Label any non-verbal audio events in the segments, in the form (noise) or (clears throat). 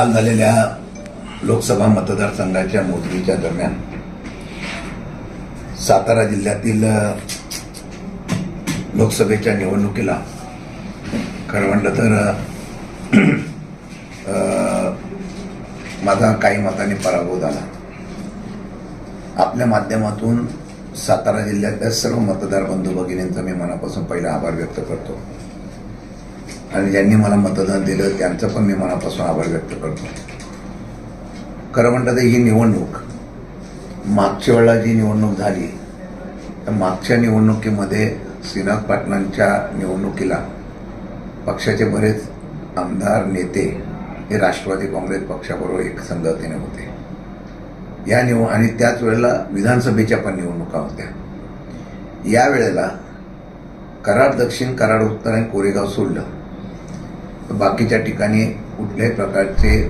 काल झालेल्या लोकसभा मतदारसंघाच्या मोजणीच्या दरम्यान सातारा जिल्ह्यातील लोकसभेच्या निवडणुकीला खरं म्हटलं तर माझा काही मताने पराभव झाला. आपल्या माध्यमातून सातारा जिल्ह्यातल्या सर्व मतदार बंधू भगिनींचा मी मनापासून पहिला आभार व्यक्त करतो. आणि ज्यांनी मला मतदान दिलं त्यांचं पण मी मनापासून आभार व्यक्त करतो. खरं म्हणतात ही निवडणूक मागच्या वेळेला जी निवडणूक झाली तर मागच्या निवडणुकीमध्ये श्रीनाथ पाटलांच्या निवडणुकीला पक्षाचे बरेच आमदार नेते हे राष्ट्रवादी काँग्रेस पक्षाबरोबर एक संगतीने होते. या निव आणि त्याच वेळेला विधानसभेच्या पण निवडणुका होत्या. या वेळेला कराड दक्षिण कराड उत्तर आणि कोरेगाव सोडलं. बाकीच्या ठिकाणी कुठल्याही प्रकारचे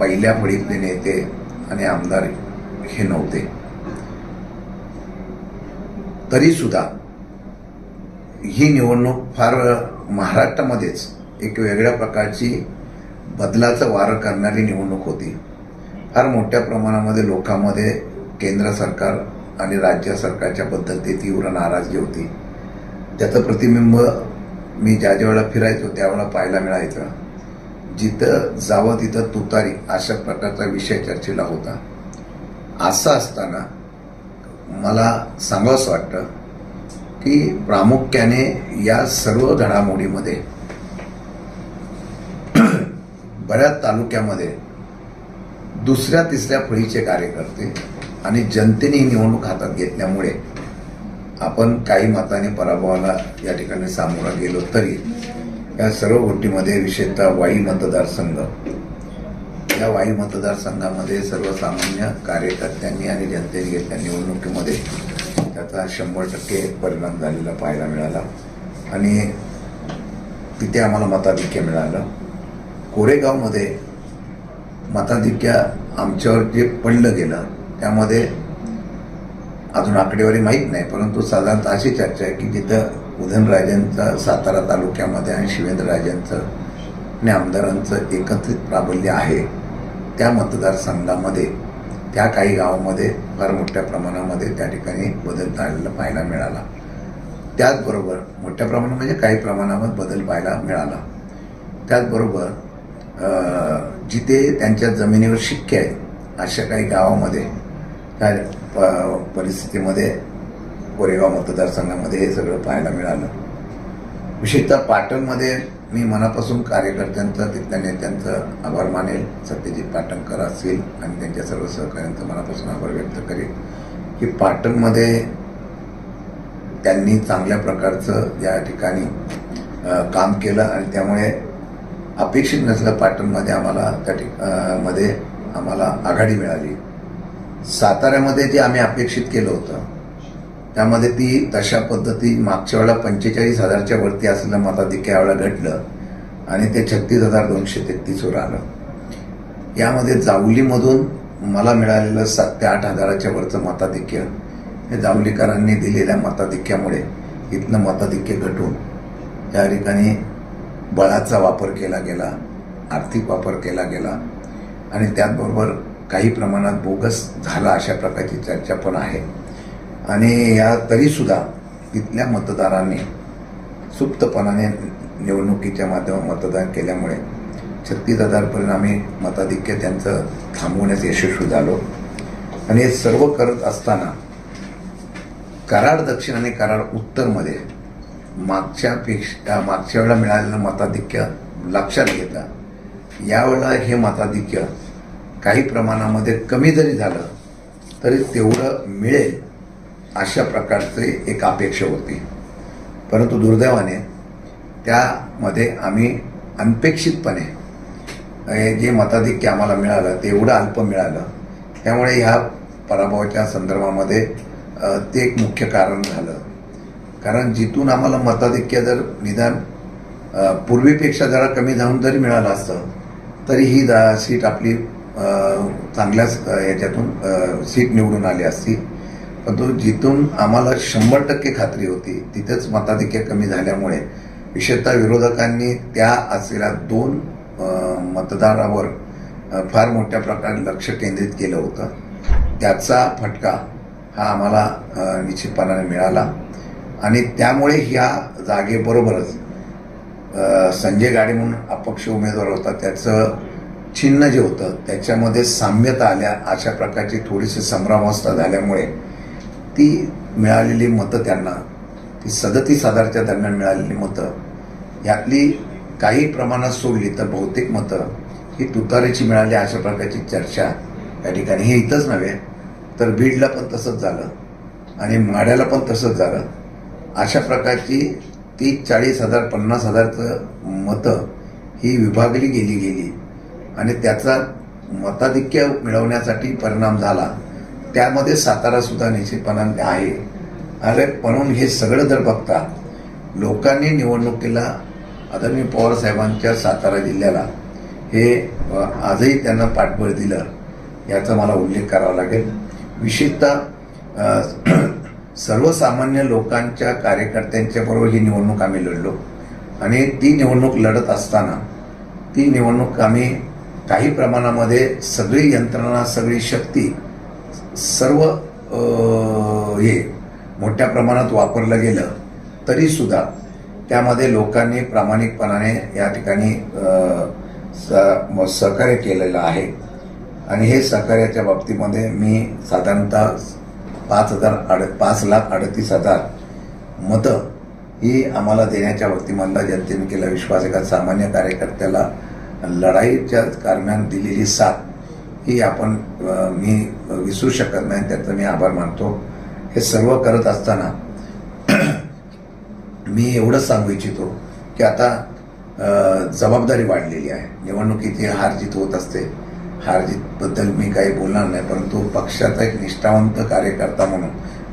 पहिल्या फळीतले नेते आणि आमदार हे नव्हते. तरीसुद्धा ही निवडणूक फार महाराष्ट्रामध्येच एक वेगळ्या प्रकारची बदलाचं वारं करणारी निवडणूक होती. फार मोठ्या प्रमाणामध्ये लोकांमध्ये केंद्र सरकार आणि राज्य सरकारच्या बद्दल ते तीव्र नाराजगी होती. त्याचं प्रतिबिंब मी ज्या ज्या वेळेला फिरायचो त्यावेळेला पाहायला मिळायचं. जिथं जावं तिथं तुतारी अशा प्रकारचा विषय चर्चेला होता. असं असताना मला सांगावंसं वाटतं की प्रामुख्याने या सर्व घडामोडीमध्ये बऱ्याच तालुक्यामध्ये दुसऱ्या तिसऱ्या फळीचे कार्यकर्ते आणि जनतेने ही निवडणूक हातात घेतल्यामुळे आपण काही मताने पराभवाला या ठिकाणी सामोरा गेलो तरी या सर्व गोष्टीमध्ये विशेषतः वाई मतदारसंघ. या वाई मतदारसंघामध्ये सर्वसामान्य कार्यकर्त्यांनी आणि जनतेने घेतल्या निवडणुकीमध्ये त्याचा शंभर टक्के परिणाम झालेला पाहायला मिळाला. आणि तिथे आम्हाला मताधिक्य मिळालं. कोरेगावमध्ये मताधिक्य आमच्यावर जे पडलं गेलं त्यामध्ये अजून आकडेवारी माहीत नाही परंतु साधारणतः अशी चर्चा आहे की जिथं उदयनराजेंचं सातारा तालुक्यामध्ये आणि शिवेंद्रराजेंचं आणि आमदारांचं एकत्रित प्राबल्य आहे त्या मतदारसंघामध्ये त्या काही गावामध्ये फार मोठ्या प्रमाणामध्ये त्या ठिकाणी बदल झालेला पाहायला मिळाला. त्याचबरोबर मोठ्या प्रमाणात म्हणजे काही प्रमाणामध्ये बदल पाहायला मिळाला. त्याचबरोबर जिथे त्यांच्या जमिनीवर शिक्के आहेत अशा काही गावामध्ये त्या प- परिस्थितीमध्ये कोरेगाव मतदारसंघामध्ये हे सगळं पाहायला मिळालं. विशेषतः पाटणमध्ये मी मनापासून कार्यकर्त्यांचं तिथल्या नेत्यांचं आभार मानेल. सत्यजित पाटणकर असतील आणि त्यांच्या सर्व सहकार्यांचं मनापासून आभार व्यक्त करेल की पाटणमध्ये त्यांनी चांगल्या प्रकारचं या ठिकाणी काम केलं आणि त्यामुळे अपेक्षित नसलं पाटणमध्ये आम्हाला त्या ठिकमध्ये आम्हाला आघाडी मिळाली. साताऱ्यामध्ये जे आम्ही अपेक्षित केलं होतं त्यामध्ये ती तशा पद्धती मागच्या वेळेला पंचेचाळीस हजारच्या वरती असलेलं मताधिक्या वेळेला घडलं आणि ते छत्तीस हजार दोनशे तेहतीसवर आलं. यामध्ये जावलीमधून मला मिळालेलं सात ते आठ हजाराच्या वरचं मताधिक्य हे जावलीकरांनी दिलेल्या मताधिक्यामुळे इथनं मताधिक्य घटून त्या ठिकाणी बळाचा वापर केला गेला आर्थिक वापर केला गेला आणि त्याचबरोबर काही प्रमाणात बोगस झाला अशा प्रकारची चर्चा पण आहे. आणि या तरीसुद्धा तिथल्या मतदारांनी सुप्तपणाने निवडणुकीच्या माध्यमात मतदान केल्यामुळे छत्तीस हजारपर्यंत आम्ही मताधिक्य त्यांचं थांबवण्यास यशस्वी झालो. आणि हे सर्व करत असताना कराड दक्षिण आणि कराड उत्तरमध्ये मागच्यापेक्षा मागच्या वेळेला मिळालेलं मताधिक्य लक्षात घेता यावेळेला हे मताधिक्य काही प्रमाणामध्ये कमी जरी झालं तरी तेवढं मिळेल अशा प्रकारचे एक अपेक्षा होती. परंतु दुर्दैवाने त्यामध्ये आम्ही अनपेक्षितपणे जे मताधिक्य आम्हाला मिळालं ते एवढं अल्प मिळालं. त्यामुळे ह्या पराभवाच्या संदर्भामध्ये ते एक मुख्य कारण झालं. कारण जिथून आम्हाला मताधिक्य जर निदान पूर्वीपेक्षा जरा कमी जाऊन जरी मिळालं असतं तरी ही जा सीट आपली चांगल्याच याच्यातून सीट निवडून आली असती. परंतु जिथून आम्हाला शंभर टक्के खात्री होती तिथेच मताधिक्य कमी झाल्यामुळे विशेषतः विरोधकांनी त्या असलेल्या दोन मतदारावर फार मोठ्या प्रकारे लक्ष केंद्रित केलं होतं. त्याचा फटका हा आम्हाला निश्चितपणाने मिळाला. आणि त्यामुळे ह्या जागेबरोबरच संजय गाडे म्हणून अपक्ष उमेदवार होता त्याचं चिन्ह जे होतं त्याच्यामध्ये साम्यता आल्या अशा प्रकारची थोडीशी संभ्रमावस्था झाल्यामुळे ती मिळालेली मतं त्यांना ती सदतीस हजारच्या दरम्यान मिळालेली मतं यातली काही प्रमाणात सोडली तर बहुतेक मतं ही तुतारीची मिळाली अशा प्रकारची चर्चा या ठिकाणी. हे इथंच नव्हे तर बीडला पण तसंच झालं आणि माड्याला पण तसंच झालं. अशा प्रकारची तीस चाळीस हजार पन्नास हजारचं मतं ही विभागली गेली गेली. आणि त्याचा मताधिक्य मिळवण्यासाठी परिणाम झाला. त्यामध्ये सातारा सुद्धा निश्चितपणाने आहे. अरे म्हणून हे सगळं जर बघता लोकांनी निवडणुकीला आदरणीय मी पवारसाहेबांच्या सातारा जिल्ह्याला. हे आजही त्यांना पाठबळ दिलं याचा मला उल्लेख करावा लागेल. विशेषतः (clears throat) सर्वसामान्य लोकांच्या कार्यकर्त्यांच्या बरोबर ही निवडणूक आम्ही लढलो. आणि ती निवडणूक लढत असताना ती निवडणूक आम्ही काही प्रमाणामध्ये सगळी यंत्रणा सगळी शक्ती सर्व हे मोठ्या प्रमाणात वापरलं गेलं तरीसुद्धा त्यामध्ये लोकांनी प्रामाणिकपणाने या ठिकाणी स- म- सहकार्य केलेलं आहे. आणि हे सहकार्याच्या बाबतीमध्ये मी साधारणतः पाच हजार अड पाच लाख अडतीस हजार मतं ही आम्हाला देण्याच्या बाबतीमधला जनतेने केला. विश्वास एका सामान्य कार्यकर्त्याला लढाईच्या दरम्यान दिलेली साथ ही आपण मी विसरू शकत नाही त्याचा मी आभार मानतो. हे सर्व करत असताना (clears throat) मी एवढंच सांगू इच्छितो की आता जबाबदारी वाढलेली आहे. निवडणुकीची हारजीत होत असते. हारजीतबद्दल मी काही बोलणार नाही परंतु पक्षाचा एक निष्ठावंत कार्यकर्ता म्हणून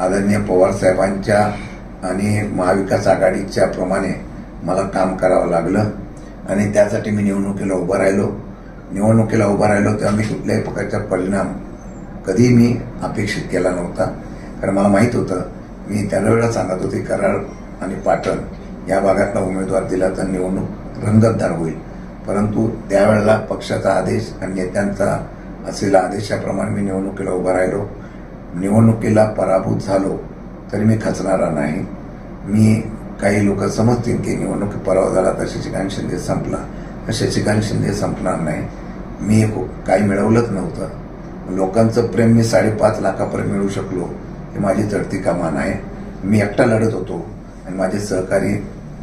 आदरणीय पवार साहेबांच्या आणि महाविकास आघाडीच्या प्रमाणे मला काम करावं लागलं. आणि त्यासाठी मी निवडणुकीला उभं राहिलो. निवडणुकीला उभा राहिलो तेव्हा मी कुठल्याही प्रकारचा परिणाम कधी मी अपेक्षित केला नव्हता. कारण मला माहीत होतं मी त्यावेळेला सांगत होते कराड आणि पाटण या भागातला उमेदवार दिला तर निवडणूक रंगतदार होईल. परंतु त्यावेळेला पक्षाचा आदेश आणि नेत्यांचा असलेल्या आदेशाप्रमाणे मी निवडणुकीला उभा राहिलो. निवडणुकीला पराभूत झालो तरी मी खचणारा नाही. मी काही लोक समजतील की निवडणूक परवा झाला तर शशिकांत शिंदे संपला. तर शशिकांत शिंदे संपणार नाही. मी काही मिळवलंच नव्हतं. लोकांचं प्रेम मी साडेपाच लाखापर्यंत मिळू शकलो हे माझी चढती कमान आहे. मी एकटा लढत होतो आणि माझे सहकारी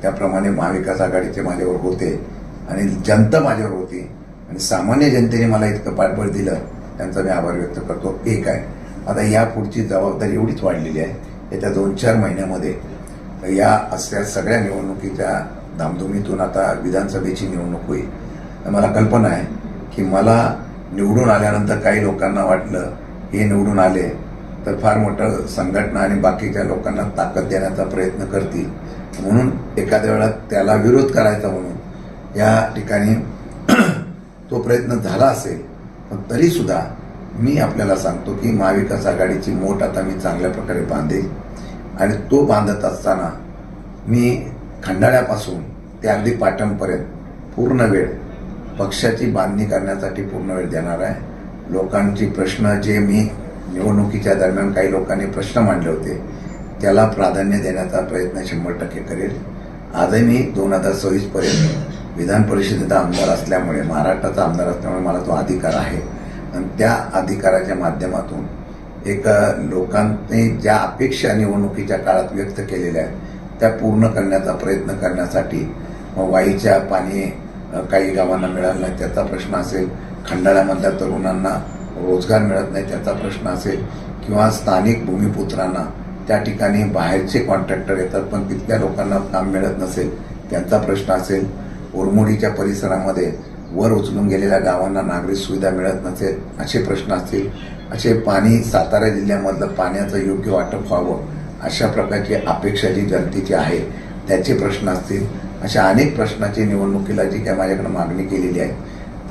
त्याप्रमाणे महाविकास आघाडीचे माझ्यावर होते आणि जनता माझ्यावर होती. आणि सामान्य जनतेने मला इतकं पाठबळ दिलं त्यांचा मी आभार व्यक्त करतो. एक आहे. आता या पुढची जबाबदारी एवढीच वाढलेली आहे. येत्या दोन चार महिन्यामध्ये या असल्या सगळ्या निवडणुकीच्या धामधुमीतून आता विधानसभेची निवडणूक होईल. तर मला कल्पना आहे की मला निवडून आल्यानंतर काही लोकांना वाटलं हे निवडून आले तर फार मोठं संघटना आणि बाकीच्या लोकांना ताकद देण्याचा प्रयत्न करतील. म्हणून एखाद्या वेळा त्याला विरोध करायचा म्हणून या ठिकाणी (clears throat) तो प्रयत्न झाला असेल पण तरीसुद्धा मी आपल्याला सांगतो की महाविकास आघाडीची मोठ आता मी चांगल्या प्रकारे बांधेल. आणि तो बांधत असताना मी खंडाळ्यापासून ते अगदी पाटणपर्यंत पूर्ण वेळ पक्षाची बांधणी करण्यासाठी पूर्ण वेळ देणार आहे. लोकांची प्रश्न जे मी निवडणुकीच्या दरम्यान काही लोकांनी प्रश्न मांडले होते त्याला प्राधान्य देण्याचा प्रयत्न शंभर टक्के करेल. आजही मी दोन हजार सव्वीसपर्यंत विधान परिषदेचा आमदार असल्यामुळे महाराष्ट्राचा आमदार असल्यामुळे मला तो अधिकार आहे. आणि त्या अधिकाराच्या माध्यमातून एक लोकांनी ज्या अपेक्षा निवडणुकीच्या काळात व्यक्त केलेल्या आहेत त्या पूर्ण करण्याचा प्रयत्न करण्यासाठी मग वाईच्या पाणी काही गावांना मिळालं नाही त्याचा प्रश्न असेल खंडाळ्यामधल्या तरुणांना रोजगार मिळत नाही त्याचा प्रश्न असेल किंवा स्थानिक भूमिपुत्रांना त्या ठिकाणी बाहेरचे कॉन्ट्रॅक्टर येतात पण तिथल्या लोकांना काम मिळत नसेल त्यांचा प्रश्न असेल उरमोडीच्या परिसरामध्ये वर उचलून गेलेल्या गावांना नागरिक सुविधा मिळत नसेल असे प्रश्न असतील असे पाणी सातारा जिल्ह्यामधलं पाण्याचं योग्य वाटप व्हावं अशा प्रकारची अपेक्षा जी जनतेची आहे त्याचे प्रश्न असतील. अशा अनेक प्रश्नाची निवडणुकीला जी काय माझ्याकडे मागणी केलेली आहे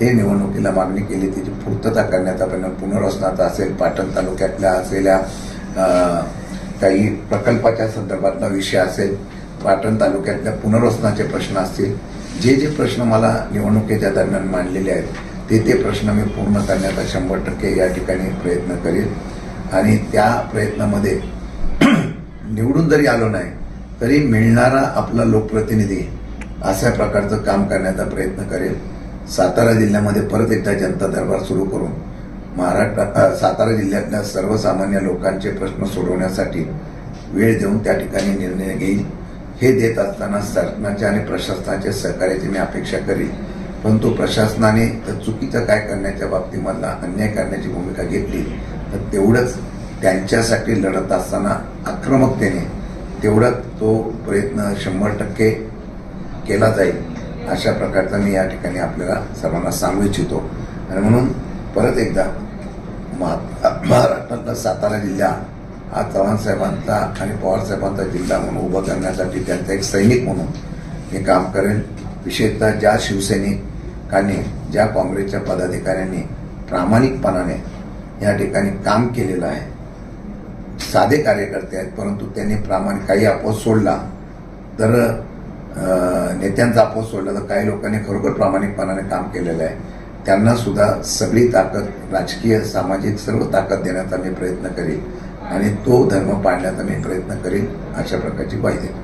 ते निवडणुकीला मागणी केली त्याची पूर्तता करण्याचा प्रयत्न पुनर्वसनाचा असेल पाटण तालुक्यातल्या असलेल्या काही प्रकल्पाच्या संदर्भातला विषय असेल पाटण तालुक्यातल्या पुनर्वसनाचे प्रश्न असतील. जे जे प्रश्न मला निवडणुकीच्या दरम्यान मांडलेले आहेत ते ते प्रश्न मी पूर्ण करण्याचा शंभर टक्के या ठिकाणी प्रयत्न करेन. आणि त्या प्रयत्नामध्ये (clears throat) निवडून जरी आलो नाही तरी मिळणारा आपला लोकप्रतिनिधी अशा प्रकारचं काम करण्याचा प्रयत्न करेल. सातारा जिल्ह्यामध्ये परत एकदा जनता दरबार सुरू करून महाराष्ट्र सातारा जिल्ह्यातल्या सर्वसामान्य लोकांचे प्रश्न सोडवण्यासाठी वेळ देऊन त्या ठिकाणी निर्णय घेईल. हे देत असताना शासनाचे आणि प्रशासनाच्या सहकार्याची मी अपेक्षा करील परंतु प्रशासनाने तर चुकीचं काय करण्याच्या बाबतीमधला अन्याय करण्याची भूमिका घेतली तर तेवढंच त्यांच्यासाठी लढत असताना आक्रमकतेने तेवढाच तो प्रयत्न शंभर टक्के केला जाईल अशा प्रकारचा मी या ठिकाणी आपल्याला सर्वांना सांगू इच्छितो. आणि म्हणून परत एकदा महा- महाराष्ट्रातला सातारा जिल्हा हा चव्हाण साहेबांचा आणि पवार साहेबांचा जिल्हा म्हणून उभा करण्यासाठी त्यांचा एक सैनिक म्हणून मी काम करेन. विशेषतः ज्या शिवसैनिकांनी ज्या काँग्रेसच्या पदाधिकाऱ्यांनी प्रामाणिकपणाने या ठिकाणी काम केलेलं आहे साधे कार्यकर्ते आहेत परंतु त्यांनी प्रामाणिक काही अपोज सोडला. तर नेत्यांचा अपोज सोडला तर काही लोकांनी खरोखर प्रामाणिकपणाने काम केलेलं आहे. त्यांना सुद्धा सगळी ताकद राजकीय सामाजिक सर्व ताकद देण्याचा मी प्रयत्न करीन आणि तो धर्म पाळण्याचा मी प्रयत्न करीन अशा प्रकारची ग्वाही देतो